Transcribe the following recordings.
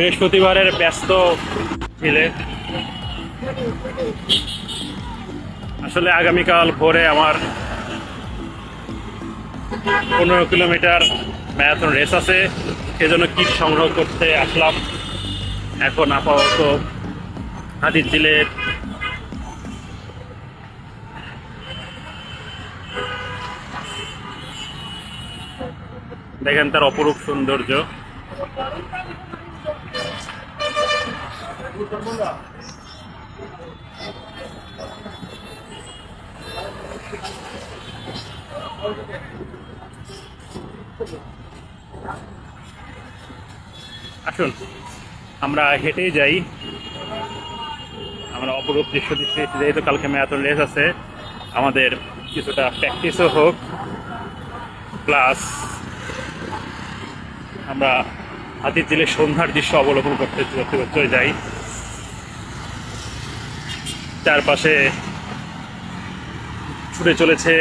বৃহস্পতিবারের ব্যস্ত ছিলে। আসলে আগামীকাল ভোরে আমার পনেরো কিলোমিটার ম্যারাথন রেস আছে, সেজন্য কিট সংগ্রহ করতে আসলাম। এখন আপাতত হাতির ঝিলের দেখেন তার অপরূপ সৌন্দর্য। আসুন, আমরা হেঁটেই যাই। আমরা অপরূপ দৃশ্য দৃশ্যে যেহেতু কালকে ম্যারাথন রেস আছে, আমাদের কিছুটা প্র্যাকটিসও হোক। প্লাস আমরা হাতির জেলের সন্ধ্যার দৃশ্য অবলোকন করতে করতে যাই। চারপাশে ছুটে চলেছে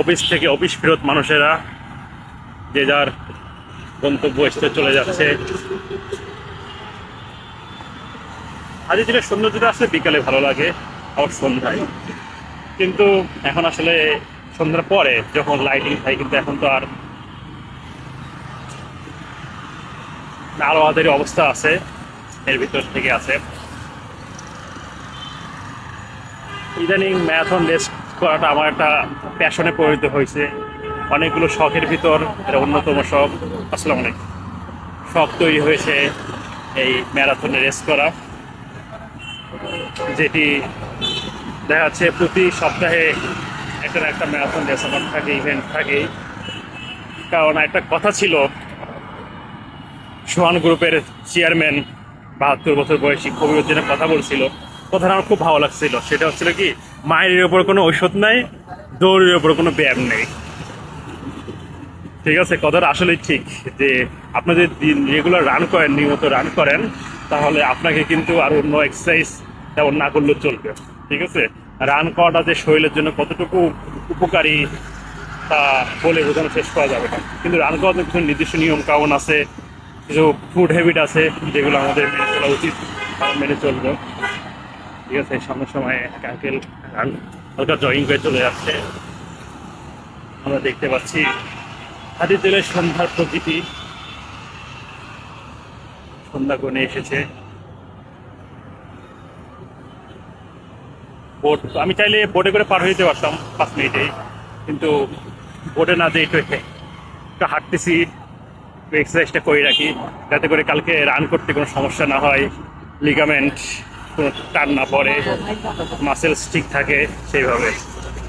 অফিস থেকে অফিস ফেরত মানুষেরা, যে যার গন্তব্য স্থলে চলে যাচ্ছে। হাতির জেলের সৌন্দর্যটা আসলে বিকালে ভালো লাগে, আবার সন্ধ্যায়। কিন্তু এখন আসলে সন্ধ্যার পরে যখন লাইটিং থাকে কিন্তু এখন তো আর আলো আধারি অবস্থা আছে, এর ভিতর থেকে আছে। ইদানিং ম্যারাথন রেস করাটা আমার একটা প্যাশনে পরিণত হয়েছে। অনেকগুলো শখের ভিতর এটা অন্যতম শখ। আসসালামু আলাইকুম। শখ তৈরি হয়েছে এই ম্যারাথনে রেস করা, যেটি দেখা যাচ্ছে প্রতি সপ্তাহে একটা না একটা ম্যারাথন রেস আমার থাকে, ইভেন্ট থাকে। কারণ একটা কথা ছিল, সোহান গ্রুপের চেয়ারম্যান বাহাত্তর বছর বয়সী কবিরুদ্দিনের কথা বলছিল কথাটা আমার খুব ভালো লাগছিল। সেটা হচ্ছিল কি, মায়ের ওপর কোনো ঔষধ নাই, দৌড়ের ওপর কোনো ব্যায়াম নেই। ঠিক আছে, কথাটা আসলেই ঠিক যে, আপনি যদি রেগুলার রান করেন, নিয়মিত রান করেন, তাহলে আপনাকে কিন্তু আর অন্য এক্সারসাইজ তেমন না করলেও চলবে। ঠিক আছে? রান করাটা যে শরীরের জন্য কতটুকু উপকারী, তা বলে বোঝানো শেষ করা যাবে না। কিন্তু রান করার কিছু নির্দিষ্ট নিয়ম কানুন আছে, কিছু ফুড হ্যাবিট আছে, যেগুলো আমাদের মেনে চলা উচিত মেনে চলবো। ঠিক আছে, সামনের সময় এক আঙ্কেল হালকা জয়িং করে চলে যাচ্ছে। আমরা দেখতে পাচ্ছি হাতির জেলের সন্ধ্যার প্রকৃতি। সন্ধ্যা গনে এসেছে। বোট আমি চাইলে বোটে করে পার হয়ে পারতাম পাঁচ মিনিটে কিন্তু বোটে না যেয়ে একটু একটু হাঁটতেছি এক্সারসাইজটা করে রাখি। যাতে করে কালকে রান করতে কোনো সমস্যা না হয় লিগামেন্ট কোনো টান না পড়ে মাসেলস ঠিক থাকে সেইভাবে।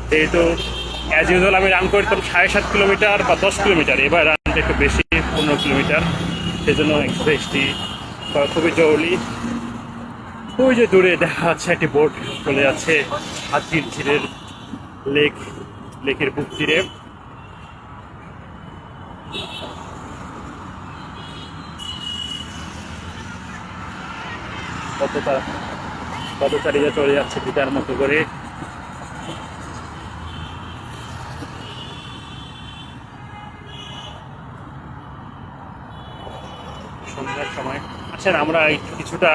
যেহেতু অ্যাজ ইউজুয়াল আমি রান করতাম সাড়ে সাত কিলোমিটার বা দশ কিলোমিটার, এবার রানটা একটু বেশি, পনেরো কিলোমিটার। সেজন্য এক্সারসাইজটি করা খুবই জরুরি। ওই যে দূরে দেখা যাচ্ছে একটি বোট চলে যাচ্ছে হাতির ঝিলের লেক লেকের বুক তীরে। কতটা পদচারীরা চলে যাচ্ছে পিতার মতো করে। সন্ধ্যার সময়। আচ্ছা আমরা কিছুটা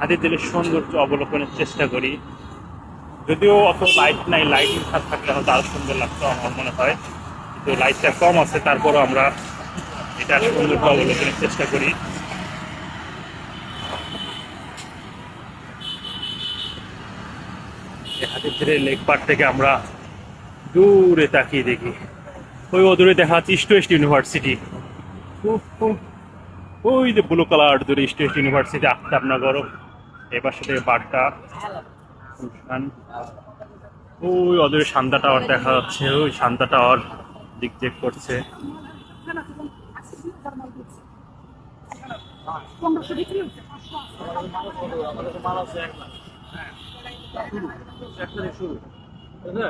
হাতির দিলের সৌন্দর্য অবলোকনের চেষ্টা করি। যদিও অত লাইট নাই লাইটিং থাক থাকলে হয়তো আরও সুন্দর লাগতো, আমার মনে হয়। কিন্তু লাইটটা কম আছে, তারপরও আমরা এটা সৌন্দর্য অবলোকনের চেষ্টা করি। এই হাতির লেক পার্ক থেকে আমরা দূরে তাকিয়ে দেখি। ওই অদূরে দেখা যাচ্ছে ইস্ট ওয়েস্ট ইউনিভার্সিটি। ওই যে ব্লু কালার দূরে ইস্ট ওয়েস্ট ইউনিভার্সিটি আফতাবনগর এবার সাথে বাড্ডা ওই অদূরে শান্তা টাওয়ার দেখা যাচ্ছে, ওই শান্তা টাওয়ার দিক চেক করছে।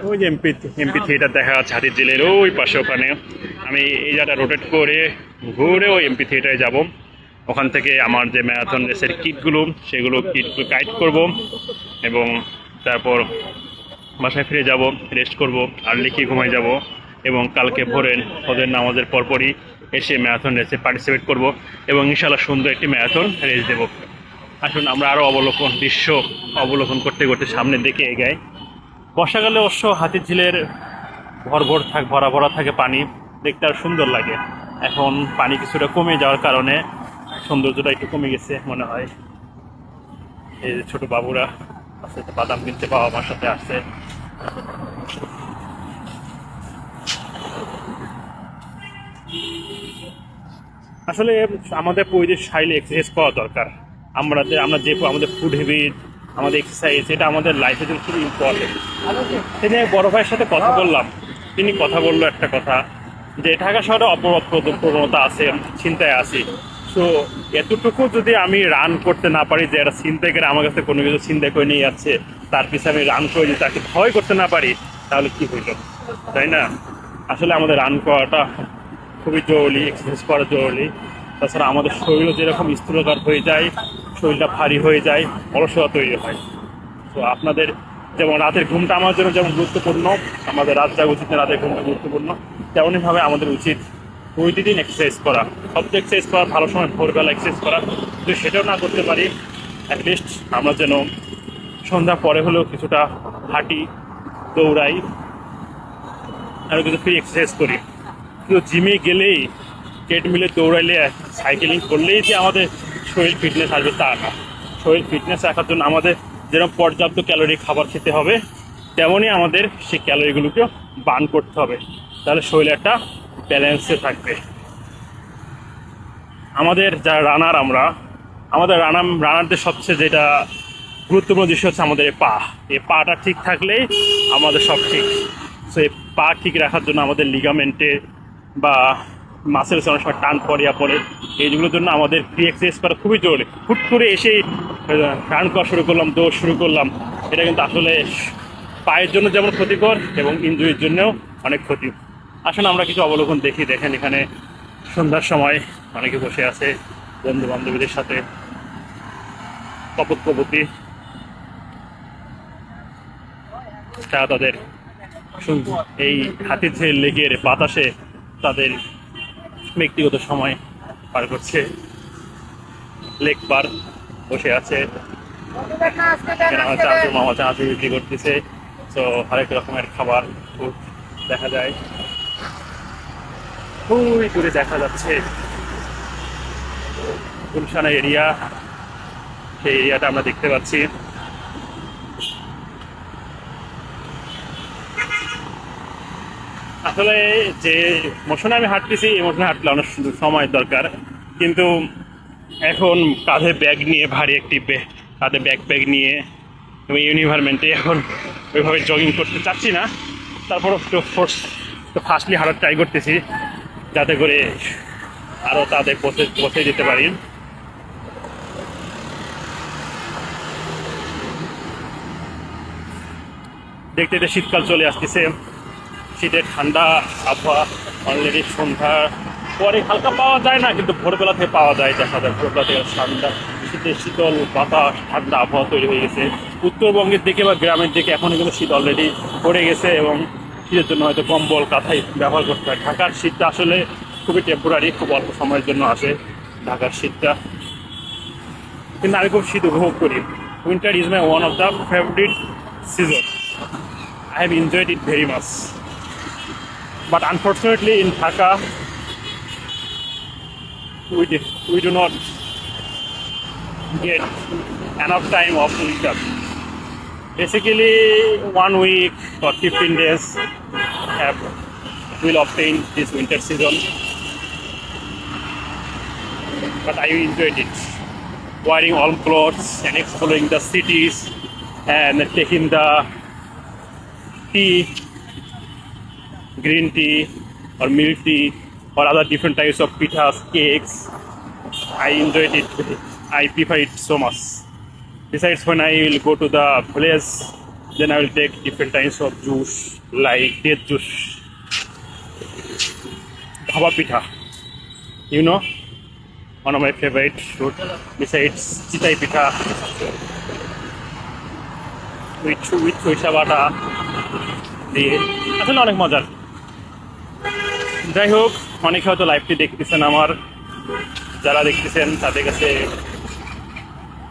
ওই যে এমপি এমপি থিয়েটার দেখা যাচ্ছে হাতির জেলের ওই পাশে ওখানে। আমি এই জায়গাটা রোটেট করে ঘুরে ওই এমপি থিয়েটারে যাব। ওখান থেকে আমার যে ম্যারাথন রেসের কিটগুলো সেগুলো কিটগুলো গাইড করব এবং তারপর বাসায় ফিরে যাব রেস্ট করব, আর লিখে ঘুমাই যাব এবং কালকে ভোরে ওদের নামাজের পরপরই এসে ম্যারাথন রেসে পার্টিসিপেট করব এবং ইনশাল্লাহ সুন্দর একটি ম্যারাথন রেস দেব। আসুন, আমরা আরও অবলোকন, দৃশ্য অবলোকন করতে করতে সামনের দিকে এগাই। বর্ষাকালে অবশ্য হাতির ঝিলের ভর ভর থাক, ভরা ভরা থাকে পানি, দেখতে আর সুন্দর লাগে। এখন পানি কিছুটা কমে যাওয়ার কারণে সৌন্দর্যটা একটু কমে গেছে মনে হয়। এই যে ছোটো বাবুরা আস্তে বাদাম কিনতে বাবা মার সাথে আসছে। আসলে আমাদের পরিবেশ শাইলে এক্সারসাইজ করা দরকার। আমরা আমরা যে আমাদের ফুড হ্যাবিট আমাদের এক্সারসাইজ এটা আমাদের লাইফের জন্য খুবই ইম্পর্টেন্ট তিনি বড় ভাইয়ের সাথে কথা বললাম। তিনি কথা বলল একটা কথা, যে ঢাকা শহরে অপরাধ প্রবণতা আছে, চিন্তায় আছি। সো এতটুকু যদি আমি রান করতে না পারি, যে একটা চিন্তায় করে আমার কাছে কোনো কিছু চিন্তা করে নিয়ে যাচ্ছে, তার পিছনে আমি রান করে, যদি তাকে ভয় করতে না পারি, তাহলে কি হইল? তাই না? আসলে আমাদের রান করাটা খুবই জরুরি এক্সারসাইজ করা জরুরি। তাছাড়া আমাদের শরীরও যেরকম স্থূলকার হয়ে যায়, শরীরটা ভারী হয়ে যায়, অলসতা তৈরি হয়। তো আপনাদের যেমন রাতের ঘুমটা আমার জন্য যেমন গুরুত্বপূর্ণ, আমাদের রাত জাগা উচিত রাতের ঘুমটা গুরুত্বপূর্ণ, তেমনইভাবে আমাদের উচিত প্রতিদিন এক্সারসাইজ করা। সবচেয়ে এক্সারসাইজ করা, ভালো সময় ভোরবেলা এক্সারসাইজ করা। যদি সেটাও না করতে পারি অ্যাটলিস্ট আমরা যেন সন্ধ্যা পরে হলেও কিছুটা হাঁটি, দৌড়াই আরও কিছু ফ্রি এক্সারসাইজ করি। কিন্তু জিমে গেলেই ট্রেডমিলে দৌড়াইলে সাইকেলিং করলেই যে আমাদের শরীর ফিটনেস আসবে তা না। শরীর ফিটনেস রাখার জন্য আমাদের যেরকম পর্যাপ্ত ক্যালোরি খাবার খেতে হবে, তেমনই আমাদের সেই ক্যালোরিগুলোকেও বার্ন করতে হবে। তাহলে শরীর একটা ব্যালেন্সে থাকবে। আমাদের যারা রানার আমরা, আমাদের রানার, রানারদের সবচেয়ে যেটা গুরুত্বপূর্ণ দৃশ্য হচ্ছে আমাদের এই পা। এই পাটা ঠিক থাকলেই আমাদের সব ঠিক। সো এই পা ঠিক রাখার জন্য আমাদের লিগামেন্টে বা মাসেলস অনেক সময় টান পড়িয়া পড়ে। এইগুলোর জন্য আমাদের ফ্রি এক্সারসাইজ করা খুবই জরুরি। হুট করে এসেই রান করা শুরু করলাম, দৌড় শুরু করলাম। এটা কিন্তু আসলে পায়ের জন্য যেমন ক্ষতিকর এবং ইঞ্জুরির জন্যও অনেক ক্ষতি। আসলে আমরা কিছু অবলোকন দেখি। দেখেন এখানে সন্ধ্যার সময় অনেকে বসে আছে বন্ধু বান্ধবীদের সাথে। কপোৎকপতি তারা তাদের এই হাতির ঝিল লেগের বাতাসে তাদের ব্যক্তিগত সময় পার করছে। লেক পার বসে আছে। চাচু, মামা চাচু বিক্রি করতেছে। তো হরেক রকমের খাবার ফুড দেখা যায়। খুবই দূরে দেখা যাচ্ছে। গুলশানা এরিয়া, সেই এরিয়াটা আমরা দেখতে পাচ্ছি। আসলে যে মোশনে আমি হাঁটতেছি এই মোশনে হাঁটলে অনেক সময় দরকার। কিন্তু এখন কাঁধে ব্যাগ নিয়ে ভারী একটি কাঁধে ব্যাগ নিয়ে আমি ইউনিভারমেন্টে এখন ওইভাবে জগিং করতে চাচ্ছি না। তারপর একটু ফোর্স একটু ফাস্টলি হাঁটার ট্রাই করতেছি, যাতে করে আরও তাদের পৌঁছে পৌঁছে যেতে পারি। দেখতে দেখতে শীতকাল চলে আসতেছে। শীতের ঠান্ডা আবহাওয়া অলরেডি সন্ধ্যা পরে হালকা পাওয়া যায় না, কিন্তু ভোরবেলা থেকে পাওয়া যায়। দেখা যায় ভোরবেলা থেকে ঠান্ডা শীতের শীতল বাতাস, ঠান্ডা আবহাওয়া তৈরি হয়ে গেছে। উত্তরবঙ্গের দিকে বা গ্রামের দিকে এখন কিন্তু শীত অলরেডি পড়ে গেছে এবং শীতের জন্য হয়তো কম্বল, কাঁথাই ব্যবহার করতে হয়। ঢাকার শীতটা আসলে খুবই টেম্পোরারি খুব অল্প সময়ের জন্য আসে ঢাকার শীতটা। কিন্তু আমি খুব শীত উপভোগ করি। Winter is my one of the favourite season I have enjoyed it very much. But unfortunately, in Dhaka, we, did, we do not get enough time of winter. Basically, one week or 15 days have will obtain this winter season. But I enjoyed it. Wearing warm clothes and exploring the cities and taking the tea, green tea or milk tea or other different types of pitas, cakes. I enjoyed it. I prefer it so much. Besides, when I will go to the place, then I will take different types of juice like date juice, dhaba pitha. You know, one of my favorite food. Besides chitai pitha, with with সরিষা বাটা দিয়ে আসলে অনেক মজার যাই হোক অনেকে হয়তো লাইভটি দেখতেছেন আমার। যারা দেখতেছেন, তাদের কাছে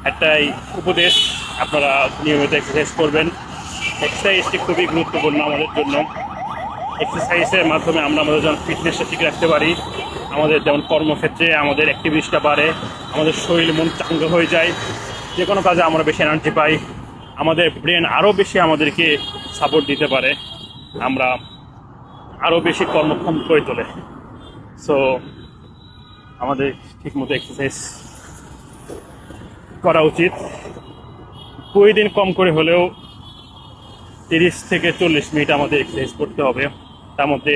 একটাই উপদেশ, আপনারা নিয়মিত এক্সারসাইজ করবেন। এক্সারসাইজটি খুবই গুরুত্বপূর্ণ আমাদের জন্য। এক্সারসাইজের মাধ্যমে আমরা আমাদের যেমন ফিটনেসটা ঠিক রাখতে পারি, আমাদের যেমন কর্মক্ষেত্রে আমাদের অ্যাক্টিভিটিসটা বাড়ে, আমাদের শরীর মন চাঙ্গ হয়ে যায়, যে কোনো কাজে আমরা বেশি এনার্জি পাই, আমাদের ব্রেন আরও বেশি আমাদেরকে সাপোর্ট দিতে পারে। আমরা আরও বেশি কর্মক্ষম করে তোলে। সো আমাদের ঠিকমতো এক্সারসাইজ করা উচিত। কুড়ি দিন কম করে হলেও তিরিশ থেকে চল্লিশ মিনিট আমাদের এক্সারসাইজ করতে হবে। তার মধ্যে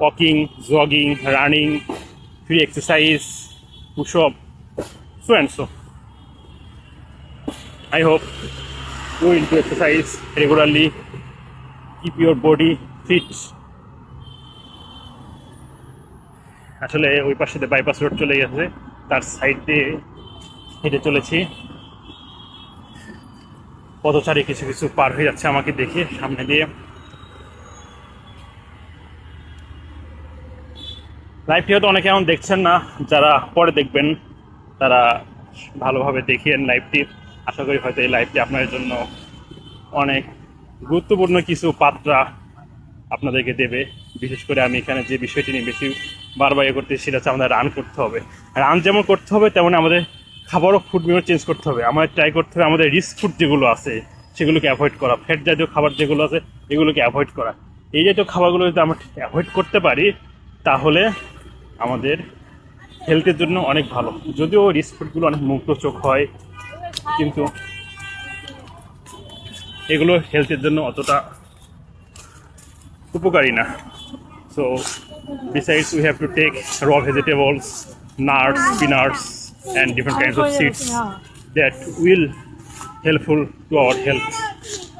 walking jogging running free exercise pushup so and so I hope go into exercise regularly. Keep your body fit আসলে ওই পাশে বাইপাস রোড চলে গেছে, তার সাইড দিয়ে হেঁটে চলেছি। পথচারী কিছু কিছু পার হয়ে যাচ্ছে আমাকে দেখে সামনে দিয়ে। লাইভটি হয়তো অনেকে এমন দেখছেন না, যারা পরে দেখবেন, তারা ভালোভাবে দেখিয়েন লাইভটি আশা করি হয়তো এই লাইভটি আপনাদের জন্য অনেক গুরুত্বপূর্ণ কিছু পাত্রা আপনাদেরকে দেবে। বিশেষ করে আমি এখানে যে বিষয়টি নিয়ে বেশি বারবার ইয়ে করতে সেটা হচ্ছে আমাদের রান করতে হবে। রান যেমন করতে হবে, তেমন আমাদের খাবারও ফুড মেনু চেঞ্জ করতে হবে। আমাদের ট্রাই করতে হবে আমাদের রিস্ক ফুড যেগুলো আছে, সেগুলোকে অ্যাভয়েড করা। ফ্যাট জাতীয় খাবার যেগুলো আছে, এগুলোকে অ্যাভয়েড করা। এই জাতীয় খাবারগুলো যদি আমরা অ্যাভয়েড করতে পারি, তাহলে আমাদের হেলথের জন্য অনেক ভালো। যদিও রিস্ক ফুডগুলো অনেক মুক্ত চোখ হয়, কিন্তু এগুলো হেলথের জন্য অতটা উপকারী না। So besides we have to take raw vegetables nuts peanuts and different kinds of seeds that will helpful to our health.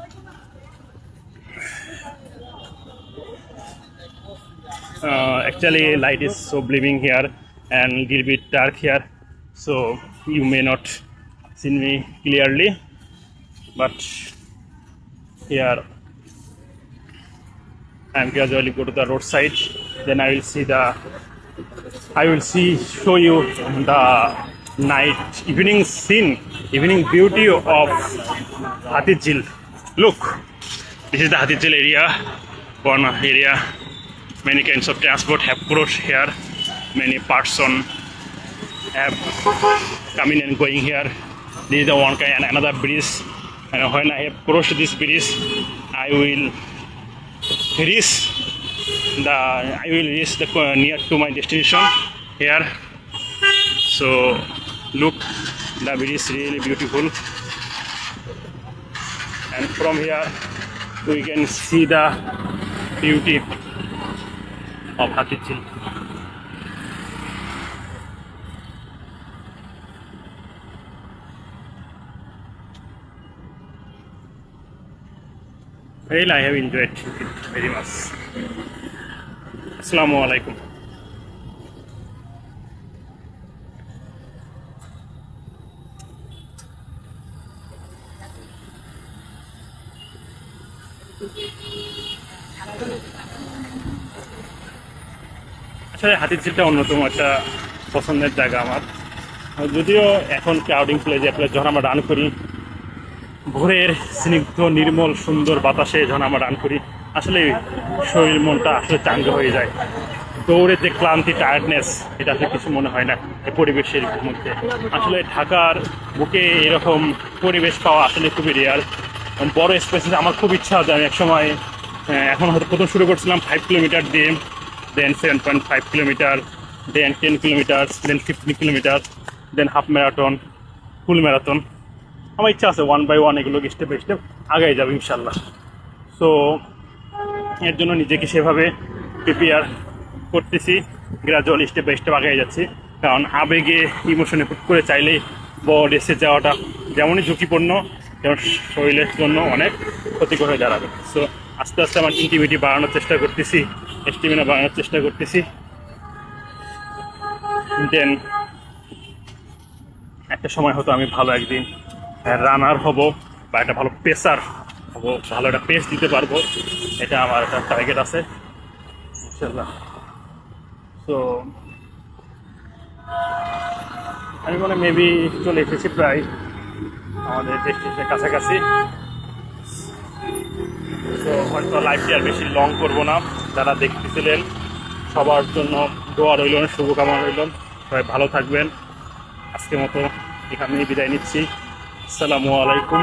Uh, actually light is so blaming here and little bit dark here so you may not see me clearly but here I'm gradually go to the roadside. Then I will see the I will see show you the night evening scene evening beauty of Hatijil look this is the Hatijil area one area. Many kinds of transport have crossed here. Many person have coming and going here. This is the one kind another bridge and when I have crossed this bridge I will reach the I will reach the near to my destination here. So look the bridge is really beautiful. And from here we can see the beauty of Hatijil. Well, I have enjoyed it very much. Assalamu alaikum. আসলে হাতির ঝিলটা অন্যতম একটা পছন্দের জায়গা আমার যদিও এখন crowding প্লেজে place যখন আমরা রান করি, ভোরের স্নিগ্ধ, নির্মল, সুন্দর বাতাসে যখন আমরা রান করি আসলে শরীর মনটা আসলে চাঙ্গ হয়ে যায়। দৌড়ে যে ক্লান্তি টায়ার্ডনেস এটা আসলে কিছু মনে হয় না এই পরিবেশের মধ্যে। আসলে ঢাকার বুকে এরকম পরিবেশ পাওয়া আসলে খুবই রেয়ার বড় স্পেসে আমার খুব ইচ্ছা আছে আমি একসময় এখন হয়তো প্রথম শুরু করছিলাম ফাইভ কিলোমিটার দিয়ে then seven point five kilometre then ten kilometre then fifteen kilometre then half marathon full marathon আমার ইচ্ছা আছে ওয়ান বাই ওয়ান এগুলো স্টেপ বাই স্টেপ আগাই যাবে ইনশাল্লাহ সো এর জন্য নিজেকে সেভাবে প্রিপেয়ার করতেছি গ্রাজুয়াল স্টেপ বাই স্টেপ আগে যাচ্ছি। কারণ আবেগে ইমোশনে হুট করে চাইলেই বড় রেসে যাওয়াটা যেমনই ঝুঁকিপূর্ণ, তেমন শরীরের জন্য অনেক ক্ষতিকর হয়ে দাঁড়াবে। সো আস্তে আস্তে আমার ইন্টিভিটি বাড়ানোর চেষ্টা করতেছি স্টেমিনা বাড়ানোর চেষ্টা করতেছি। দেন একটা সময় হয়তো আমি ভালো একদিন রানার হব বা একটা ভালো পেসার ভালো একটা পেস দিতে পারব। এটা আমার একটা টার্গেট আছে। ইনশাল্লাহ তো আমি মনে মেবি চলে এসেছি প্রায়। আমাদের ডেস্টিনেশনের কাছাকাছি। তো হয়তো লাইফটি আর বেশি লং করব না। যারা দেখতেছিলেন, সবার জন্য দোয়া রইল, শুভকামনা রইল। সবাই ভালো থাকবেন। আজকের মতো এখানেই বিদায় নিচ্ছি। আসসালামু আলাইকুম।